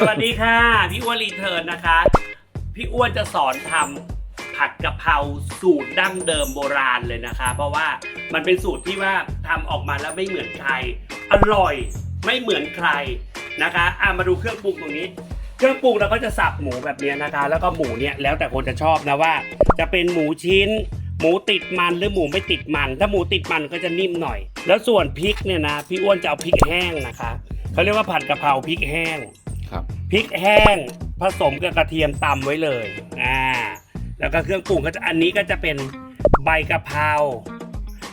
สวัสดีค่ะ พี่อ้วนรีเทิร์นนะคะ พี่อ้วนจะสอนทำผัดกะเพราสูตรดั้งเดิมโบราณเลยนะคะ เพราะว่ามันเป็นสูตรที่ว่าทำออกมาแล้วไม่เหมือนใคร อร่อยไม่เหมือนใครนะคะอะมาดูเครื่องปรุงตรงนี้ เครื่องปรุงเราก็จะสับหมูแบบนี้นะคะ แล้วก็หมูเนี่ยแล้วแต่คนจะชอบนะว่า จะเป็นหมูชิ้น หมูติดมันหรือหมูไม่ติดมัน ถ้าหมูติดมันก็จะนิ่มหน่อย แล้วส่วนพริกเนี่ยนะพี่อ้วนจะเอาพริกแห้งนะคะเขาเรียกว่าผัดกะเพราพริกแห้ง ครับพริกแห้งผสมกับกระเทียมตำไว้เลยอ่าแล้วก็เครื่องปรุงก็จะอันนี้ก็จะเป็นใบกะเพรา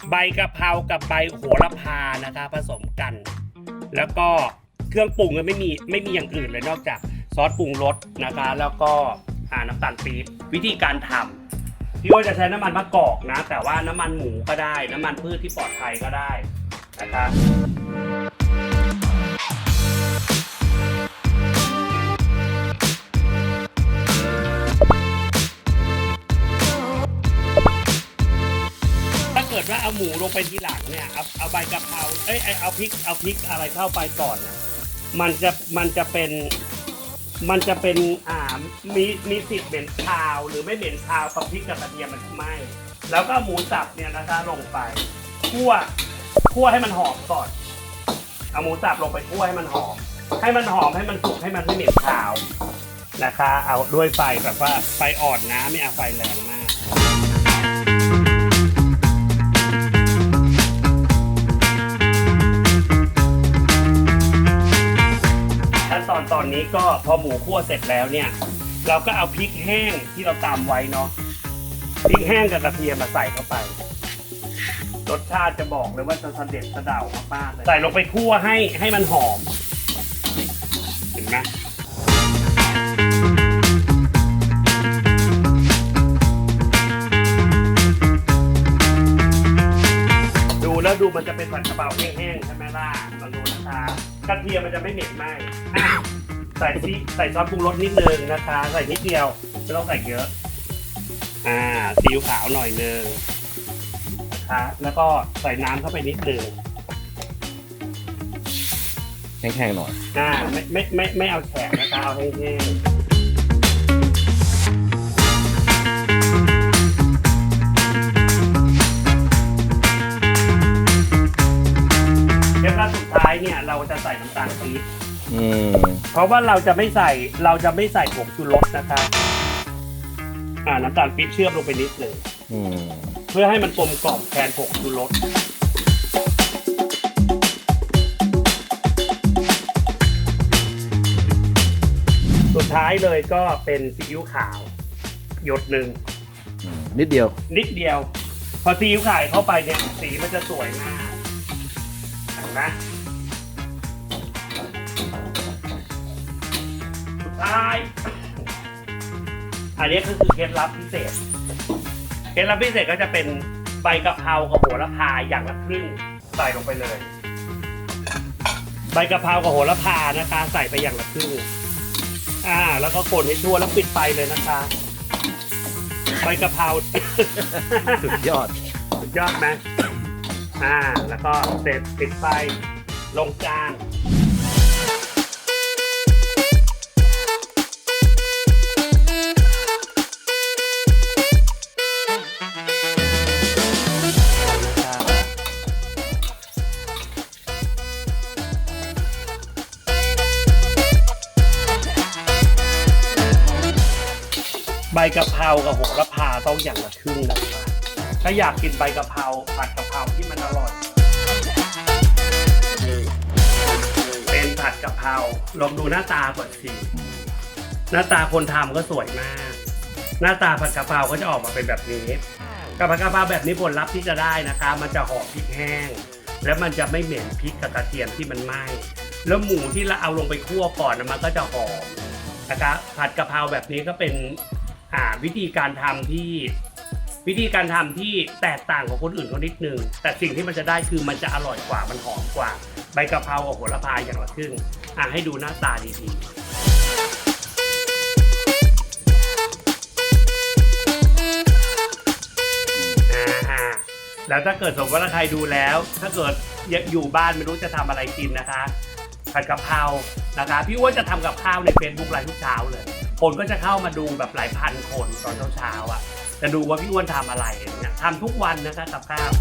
ใบกะเพรากับใบโหระพานะคะผสมกัน แล้วก็เครื่องปรุงก็ไม่มีไม่มีอย่างอื่นเลยนอกจากซอสปรุงรสนะคะ แล้วก็าน้ำตาลปี๊บวิธีการทำพี่ว่าจะใช้น้ำมันมะกอกนะ แต่ว่าน้ำมันหมูก็ได้ น้ำมันพืชที่ปลอดภัยก็ได้นะคะ หมูลงไปทีหลังเนี่ยเอาเอาใบกะเพราเอ้ยเอาพริกเอาพริกอะไรเข้าไปก่อนนะมันจะมันจะเป็นมันจะเป็นอ่ามีมีสิทธิ์เหม็นคาว หรือไม่เหม็นคาวกับพริกกับกระเทียมมันไหม่แล้วก็หมูสับเนี่ยนะคะลงไปคั่วคั่วให้มันหอมก่อนเอาหมูสับลงไปคั่วให้มันหอม ให้มันหอมให้มันสุกให้มันไม่เหม็นคาวนะคะ เอาด้วยไฟแบบว่าไฟอ่อนนะไม่เอาไฟแรงมาก อนตอนนี้ก็พอหมูคั่วเสร็จแล้วเนี่ย เราก็เอาพริกแห้งที่เราตำไว้เนาะพริกแห้งกับกระเทียมมาใส่เข้าไปรสชาติจะบอกเลยว่าจะเสด็จสะเดามากๆเลยใส่ลงไปคั่วให้ให้มันหอม เห็นไหมดูแล้วดูมันจะเป็นผัดกะเพราแห้งๆใช่ไหมล่ะลองดูนะคะ กระเทียมมันจะไม่เหม็นไหมอะใส่ซีใส่ซอสปรุงรสนิดนึงนะคะ ใส่นิดเดียวไม่ต้องใส่เยอะ อ่าซีอิ๊วขาวหน่อยนึงนะคะแล้วก็ใส่น้ำเข้าไปนิดนึงแห้งๆหน่อยอ่าไม่ไม่ไม่ไม่เอาแฉะนะคะเอาแห้งๆ เนี่ยเราจะใส่น้ำตาลปี๊บอืมเพราะว่าเราจะไม่ใส่เราจะไม่ใส่ผงชูรสนะคะอ่าน้ำตาลปี๊บเชื่อมลงไปนิดหนึ่งอืมเพื่อให้มันกลมกล่อมแทนผงชูรสสุดท้ายเลยก็เป็นซีอิ๊วขาว หยดหนึ่งอืมนิดเดียว นิดเดียว พอซีอิ๊วขาวเข้าไปเนี่ยสีมันจะสวยมากเห็นไหม อันนี้ก็คือเคล็ดลับพิเศษ เคล็ดลับพิเศษก็จะเป็นใบกะเพรากับโหระพาอย่างละครึ่งใส่ลงไปเลย ใบกะเพรากับโหระพานะคะ ใส่ไปอย่างละครึ่งอ่า แล้วก็คนให้ทั่วแล้วปิดไฟเลยนะคะ ใบกะเพราสุดยอดสุดยอดไหมอ่า แล้วก็เสร็จปิดไฟลงจาน กะเพรากับโหระพาต้องอย่างละครึ่งนะคะถ้าอยากกินใบกะเพราผัดกะเพราที่มันอร่อย เป็นผัดกะเพราลองดูหน้าตาก่อนสิหน้าตาคนทำก็สวยมาก หน้าตาผัดกะเพราก็จะออกมาเป็นแบบนี้กับผัดกะเพราแบบนี้ผลลัพธ์ที่จะได้นะคะ มันจะหอมพริกแห้ง แล้วมันจะไม่เหม็นพริกกับกระเทียมที่มันไหม้แล้วหมูที่เราเอาลงไปคั่วก่อนมันก็จะหอมนะคะผัดกะเพราแบบนี้ก็เป็น อ่าวิธีการทำที่วิธีการทำที่แตกต่างของคนอื่นเขานิดนึง แต่สิ่งที่มันจะได้คือมันจะอร่อยกว่ามันหอมกว่า ใบกะเพราโหระพาอย่างละครึ่งอะให้ดูหน้าตาดีๆแล้วถ้าเกิดสมมติว่าใครดูแล้ว ถ้าเกิดอยู่บ้านไม่รู้จะทำอะไรกินนะคะผัดกะเพรานะคะ พี่อ้วนจะทำกับข้าวใน Facebook ไลฟ์ทุกเช้าเลย คนก็จะเข้ามาดูแบบหลายพันคนตอนเช้าๆอะจะดูว่าพี่อ้วนทำอะไรอย่างเนี่ยทำทุกวันนะคะกับข้าว